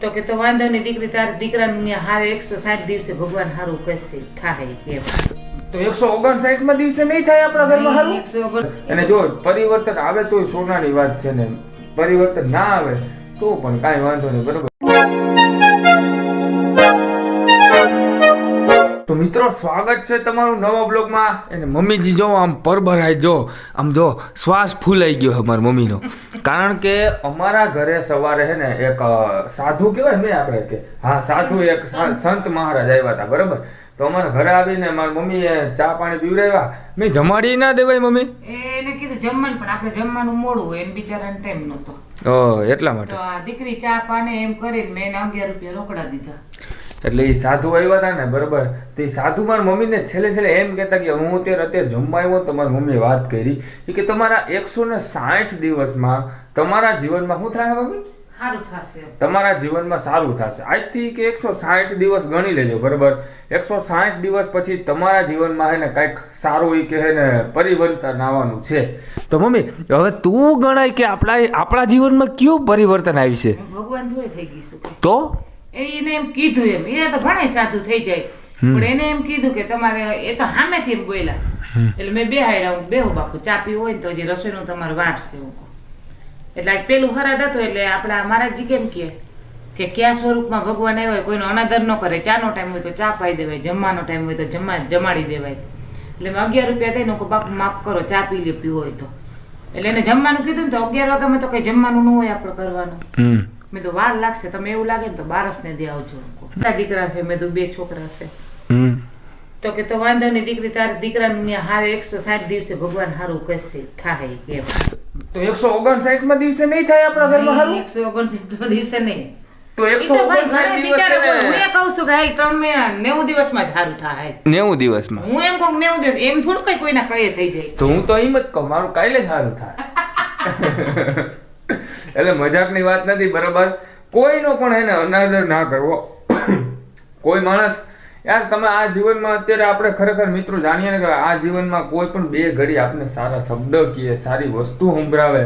તો કે તો વાંધો નહીં દીકરી તારા દીકરાનું હારે એકસો સાઠ દિવસે ભગવાન હારું કરશે થાય કેમ તો એકસો ઓગણસાઠમાં દિવસે નહીં થાય આપણા ઘરમાં હારું? એકસો ઓગણ અને જો પરિવર્તન આવે તો સોનાની વાત છે ને પરિવર્તન ના આવે તો પણ કાંઈ વાંધો નહીં બરોબર? તો મિત્રો સ્વાગત છે તમારું નવા બ્લોગમાં. અને મમ્મીજી જો આમ પરભરાય જો આમ જો શ્વાસ ફૂલાઈ ગયો છે મારી મમ્મીનો. કારણ કે અમારા ઘરે સવારે છે ને એક સાધુ કહેવાય ને આપણે કે હા સાધુ એક સંત મહારાજ આવ્યા હતા બરાબર? તો અમારા ઘરે આવીને મારી મમ્મીએ ચા પાણી પીવડાવ્યા. મેં જમાડી ના દેવાય મમ્મી. એને કીધું જમવાનું પણ આપણે જમવાનું મોડું હોય એને બિચારાને ટાઈમ નહોતો. ઓ એટલા માટે. આ દીકરી ચા પાણી એમ કરીને મેં એને અગિયાર રૂપિયા રોકડા દીધા. એટલે એ સાધુ આવ્યા હતા ને બરોબર? તો સાધુ મારા મમ્મીને છેલ્લે છેલ્લે એમ કહેતા કે હું અત્યારે અત્યારે જમવા આવ્યો તો મારી મમ્મીએ વાત કરી કે તમારા એકસો ને સાઠ દિવસમાં તમારા જીવનમાં શું થાય મમ્મી તમારા જીવનમાં સારું થશે. આજથી કે એકસો સાઠ દિવસ ગણી લેજો બરોબર? એકસો સાઠ દિવસ પછી તમારા જીવનમાં હે ને કંઈક સારું એ કે ને પરિવર્તન આવવાનું છે. તો મમ્મી હવે તું ગણાય કે આપણા આપણા જીવનમાં કયું પરિવર્તન આવી છે? ભગવાન થઈ ગઈ તો? એને એમ કીધું એમ. એને તો ઘણા સાધુ થઈ જાય. પણ એને એમ કીધું કે તમારે એ તો સામેથી એમ બોલ્યા. એટલે મેં બેહાડ્યા હું બેહો બાપુ ચા પીવું હોય ને તો હજી રસોઈનું તમારે વાર છે હું એટલે આજ પેલું હરાદ હતો એટલે આપણા મહારાજજી કેમ કહે કે કયા સ્વરૂપમાં ભગવાન આવ્યા હોય કોઈનો અનાદર ન કરે. ચાનો ટાઈમ હોય તો ચા પાઈ દેવાય જમવાનો ટાઈમ હોય તો જમા જમાડી દેવાય. એટલે મેં અગિયાર રૂપિયા દઈને કહું, બાપુ માફ કરો ચા પી લે પીવો હોય તો. એટલે એને જમવાનું કીધું ને તો અગિયાર વાગ્યામાં તો કઈ જમવાનું ન હોય આપણે કરવાનું. મેં તો વાર લાગશે. તમે એવું લાગે ને તો બારસને દે આવજો કેટલા દીકરા છે મેં તો બે છોકરા છે. તો કે તો વાંધો નહીં દીકરી તારા દીકરા ત્યાં હારે એકસો સાઠ દિવસે ભગવાન હારું કરશે. થાય કેમ? તો એકસો ઓગણસાઠમાં દિવસે નહીં થાય આપણા ઘરમાં હારું? એકસો દિવસે નહીં. ઓગણસાઠ દિવસે બિચારા હું ને એ કહું છું કે હાલ ત્રણ મહિના નેવું દિવસમાં જ હારું થાય નેવું દિવસમાં? હું એમ કહું નેવું દિવસ એમ થોડું કઈ કોઈના થઈ જાય. તો હું તો એમ જ કહું મારું કાલે જ સારું થાય. એટલે મજાકની વાત નથી બરાબર? કોઈનો પણ એને અનાદર ના કરવો. કોઈ માણસ યાર તમે આ જીવનમાં અત્યારે આપણે ખરેખર મિત્રો જાણીએ ને કે આ જીવનમાં કોઈ પણ બે ઘડી આપણે સારા શબ્દ કહીએ સારી વસ્તુ સંભળાવે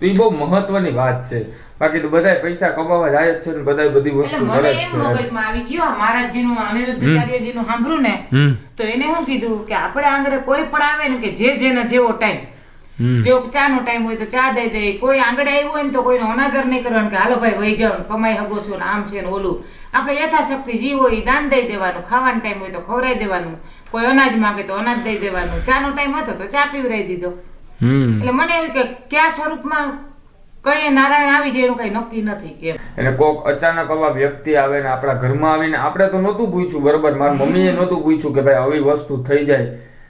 તો એ બહુ મહત્વની વાત છે. બાકી તો બધાય પૈસા કમાવા જાય જ છે ને બધાય બધી એટલે વસ્તુ કરે જ એમ છે. મગજમાં આવી ગયો આ મહારાજજીનું અનિરુદ્ધાચાર્યજીનું સાંભળ્યું ને તો એને શું કીધું કે આપણે આંગળે કોઈ પણ આવે ને કે જે જેને જેવો ટાઈમ જો ચાનો ટાઈમ હોય તો ચા દઈ દે. કોઈ આંગળે આવ્યું હોય ને તો કોઈનો અનાદર નહીં કરવાનો કે હાલો ભાઈ વહી જાઓ કમાઈ હગો છો ને આમ છે ને ઓલું. આપણે યથાશક્તિ જીવ હોય દાન દઈ દેવાનું. ખાવાનો ટાઈમ હોય તો ખવરાઈ દેવાનું. કોઈ અનાજ માંગે તો અનાજ દઈ દેવાનું. ચાનો ટાઈમ હતો તો ચા પીવડાવી દીધો. એટલે મને એવું કે કયા સ્વરૂપમાં કઈ નારાયણ આવી જાય એનું કઈ નક્કી નથી. કે અને કોક અચાનક આવા વ્યક્તિ આવે ને આપણા ઘરમાં આવીને આપણે તો નહોતું પૂછ્યું બરોબર? મારી મમ્મીએ નહોતું પૂછ્યું કે ભાઈ આવી વસ્તુ થઈ જાય.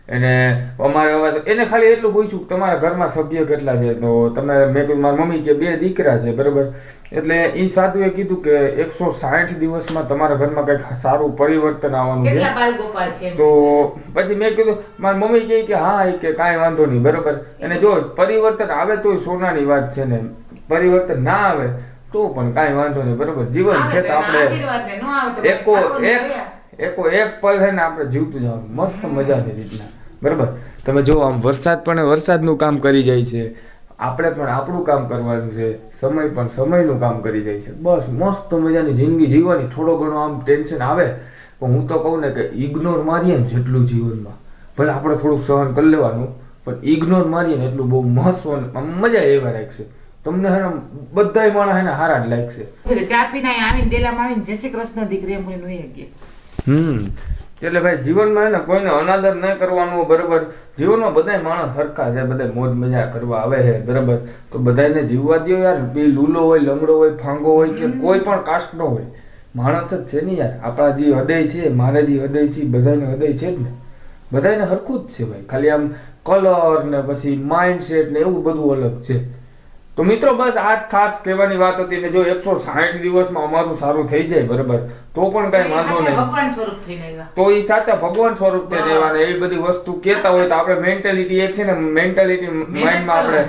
અને અમારે હવે તો એને ખાલી એટલું પૂછ્યું તમારા ઘરમાં સભ્ય કેટલા છે? તો તમે મેં કીધું મારી મમ્મી કે બે દીકરા છે બરાબર? એટલે એ સાધુએ કીધું કે એકસો સાઠ દિવસમાં તમારા ઘરમાં કંઈક સારું પરિવર્તન આવવાનું છે? તો પછી મેં કીધું મારી મમ્મી કહે કે હા એ કે કાંઈ વાંધો નહીં બરોબર? અને જો પરિવર્તન આવે તોય સોનાની વાત છે ને પરિવર્તન ના આવે તો પણ કાંઈ વાંધો નહીં બરોબર? જીવન છે તો તો આપણે તો એકો. એકો એક પલ છે ને આપણે જીવતું જવાનું મસ્ત મજાની રીતના. બરાબર? તમે જો આમ વરસાદ પણ વરસાદનું કામ કરી જાય છે. આપણે પણ આપણું કામ કરવાનું છે. સમય પણ સમયનું કામ કરી જાય છે. બસ મસ્ત મજાની જિંદગી જીવવાની. થોડો ઘણો આમ ટેન્શન આવે, પણ હું તો કહું ને કે ઇગ્નોર મારીએ ને જેટલું જીવનમાં. ભલે આપણે થોડુંક સહન કરી લેવાનું, પણ ઇગ્નોર મારીએ ને એટલું બહુ મહત્વ મજા એવા રાખશે. તમને હે બધાય માણસ એને હારા જ લાગશે. ચા પીને આવીને ડેલામાં આવીને જય શ્રી કૃષ્ણ દીકરી એમ કરીને વહી ગયા. હમ. એટલે ભાઈ જીવનમાં એને કોઈને અનાદર ન કરવાનું બરાબર. જીવનમાં બધાય માણસ સરખા છે બધા મોજ મજા કરવા આવે છે બરાબર. તો બધાને જીવવા દો યાર બે લૂલો હોય લંગડો હોય ફાંગો હોય કે કોઈ પણ કાસ્ટનો હોય. માણસ જ છે ને યાર. આપણા જે હૃદય છે મારા જે હૃદય છે બધાને હૃદય છે જ ને. બધાને સરખું જ છે ભાઈ. ખાલી આમ કલર ને પછી માઇન્ડસેટ ને એવું બધું અલગ છે. તો મિત્રો બસ આ ખાસ કહેવાની વાત હતી કે જો એકસો સાઠ દિવસમાં અમારું સારું થઈ જાય બરાબર? તો પણ કઈ વાંધો નહીં. ભગવાન સ્વરૂપ થઈને તો એ સાચા ભગવાન સ્વરૂપ છે રહેવાના એ બધી વસ્તુ કેતા હોય તો આપણે મેન્ટેલિટી એક છે ને મેન્ટાલિટી માઇન્ડમાં આપણે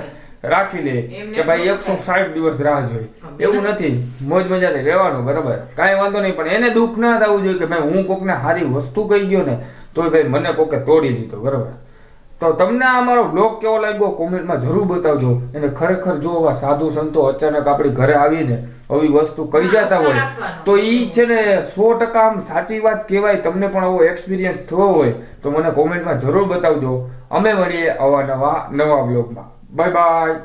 રાખી લે કે ભાઈ એકસો સાઠ દિવસ રાહ જોઈ. એવું નથી. મોજ મજાથી રહેવાનું બરાબર? કાંઈ વાંધો નહીં પણ એને દુઃખ ના થવું જોઈએ કે ભાઈ હું કોકને સારી વસ્તુ કહી ગયો ને તોય ભાઈ મને કોકે તોડી દીધો બરાબર? તો તમને આ મારો બ્લોગ કેવો લાગ્યો? કોમેન્ટમાં જરૂર બતાવજો. અને ખરેખર જો આવા સાધુ સંતો અચાનક આપણી ઘરે આવીને આવી વસ્તુ કહી જતા હોય તો એ છે ને સો ટકા આમ સાચી વાત કહેવાય. તમને પણ આવો એક્સપિરિયન્સ થયો હોય તો મને કોમેન્ટમાં જરૂર બતાવજો. અમે મળીએ અવા નવા નવા બ્લોગમાં બાય બાય